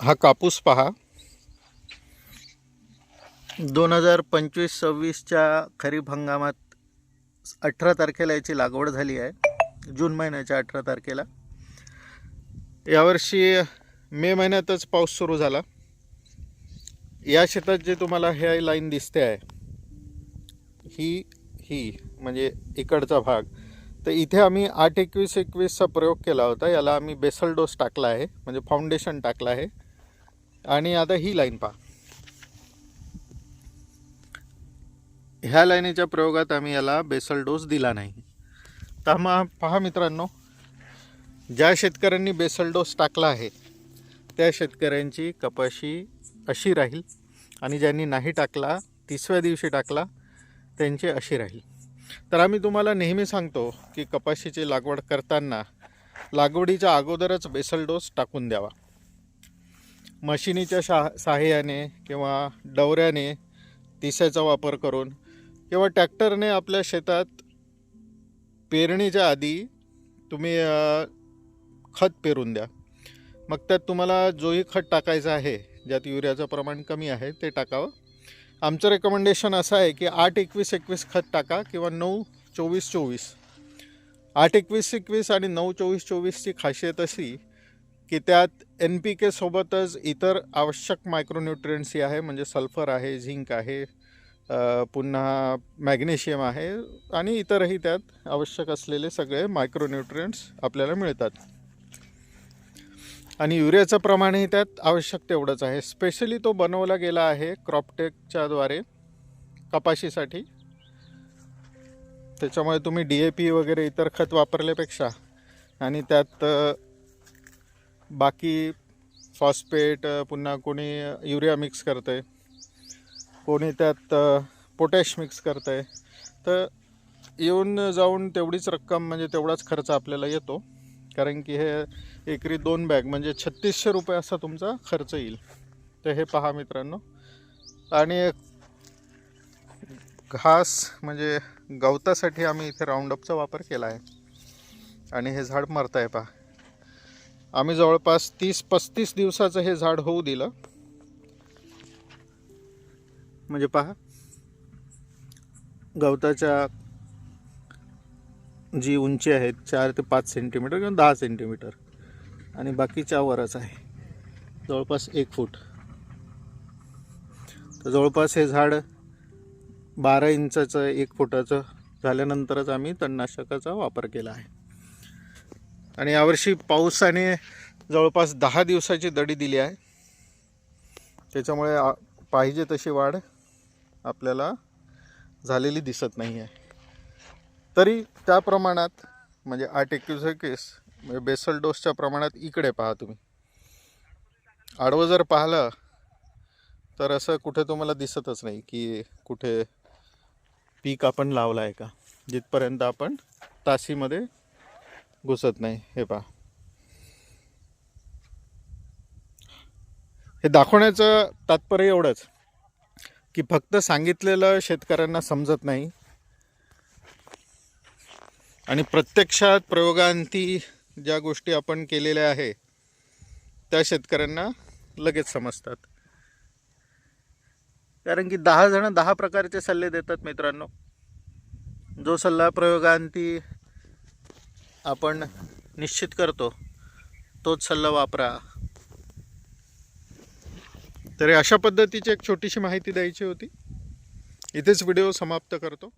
हा कापूस पहा. दोन हजार पंचवीस सव्वीसच्या खरीप हंगामात अठरा तारखेला याची लागवड झाली आहे. जून महिन्याच्या अठरा तारखेला. यावर्षी मे महिन्यातच पाऊस सुरू झाला. या शेतात जे तुम्हाला हे लाईन दिसते आहे ही ही म्हणजे इकडचा भाग तर इथे आम्ही आठ एकवीस एकवीसचा प्रयोग केला होता. याला आम्ही बेसल डोस टाकला आहे म्हणजे फाउंडेशन टाकलं आहे. आणि आता ही लाईन पहा. ह्या लाईनीच्या प्रयोगात आम्ही याला बेसल डोस दिला नाही. तर मग पहा मित्रांनो ज्या शेतकऱ्यांनी बेसल डोस टाकला आहे त्या शेतकऱ्यांची कपाशी अशी राहील आणि ज्यांनी नाही टाकला तिसव्या दिवशी टाकला त्यांची अशी राहील. तर आम्ही तुम्हाला नेहमी सांगतो की कपाशीची लागवड करताना लागवडीच्या अगोदरच बेसल डोस टाकून द्यावा. मशिनीच्या शा साहाय्याने किंवा डवऱ्याने तिस्याचा वापर करून किंवा ट्रॅक्टरने आपल्या शेतात पेरणीच्या आधी तुम्ही खत पेरून द्या. मग त्यात तुम्हाला जोही खत टाकायचं आहे ज्यात युरियाचं प्रमाण कमी आहे ते टाकावं. आमचं रेकमेंडेशन असं आहे की आठ एकवीस एकवीस खत टाका किंवा नऊ चोवीस चोवीस. आठ एकवीस एकवीस आणि नऊ चोवीस चोवीसची खासियत अशी की त्यात एन पी के सोबतच इतर आवश्यक मायक्रोन्युट्रियंट्सही आहे म्हणजे सल्फर आहे झिंक आहे पुन्हा मॅग्नेशियम आहे आणि इतरही त्यात आवश्यक असलेले सगळे मायक्रोन्युट्रियंट्स आपल्याला मिळतात. आणि युरियाचं प्रमाणही त्यात आवश्यक तेवढंच आहे. स्पेशली तो बनवला गेला आहे क्रॉपटेकच्याद्वारे कपाशीसाठी. त्याच्यामुळे तुम्ही डी ए पी वगैरे इतर खत वापरल्यापेक्षा आणि त्यात बाकी फॉस्फेट पुन्हा कोणी युरिया मिक्स करतं आहे कोणी त्यात पोटॅश मिक्स करतं आहे तर येऊन जाऊन तेवढीच रक्कम म्हणजे तेवढाच खर्च आपल्याला येतो. कारण की हे एकरी दोन बॅग म्हणजे छत्तीसशे रुपये असा तुमचा खर्च येईल. तर हे पहा मित्रांनो. आणि घास म्हणजे गवतासाठी आम्ही इथे राऊंडअपचा वापर केला आहे. आणि हे झाड मरत आहे पहा. आम्ही जवळपास तीस पस्तीस दिवसाचं हे झाड होऊ दिलं. म्हणजे पहा. गवताच्या जी उंची आहे चार ते पाच सेंटीमीटर किंवा दहा सेंटीमीटर आणि बाकीच्या वरच आहे. जवळपास एक फूट. तर जवळपास हे झाड बारा इंचाचं एक फुटाचं झाल्यानंतरच आम्ही तणनाशकाचा वापर केला आहे. आणि यावर्षी पावसाने जवळपास दहा दिवसाची दडी दिली आहे. त्याच्यामुळे आ- पाहिजे तशी वाढ आपल्याला झालेली दिसत नाही आहे तरी त्या प्रमाणात म्हणजे आठ एकवीस एकवीस म्हणजे बेसल डोसच्या प्रमाणात इकडे पहा तुम्ही. आडवं जर पाहिलं तर असं कुठे तुम्हाला दिसतच नाही की कुठे पीक आपण लावलं आहे का. जिथपर्यंत आपण तासीमध्ये घुसत नाही. हे पहा. हे दाखवण्याचं तात्पर्य एवढंच की फक्त सांगितलेलं शेतकऱ्यांना समजत नाही. आणि प्रत्यक्षात प्रयोगांती ज्या गोष्टी आपण केलेल्या आहे त्या शेतकऱ्यांना लगेच समजतात. कारण की दहा जण दहा प्रकारचे सल्ले देतात मित्रांनो. जो सल्ला प्रयोगांती आपण निश्चित करतो तोच सल्ला वापरा. तरी अशा पद्धतीची एक छोटीशी माहिती द्यायची होती. इथेच व्हिडिओ समाप्त करतो.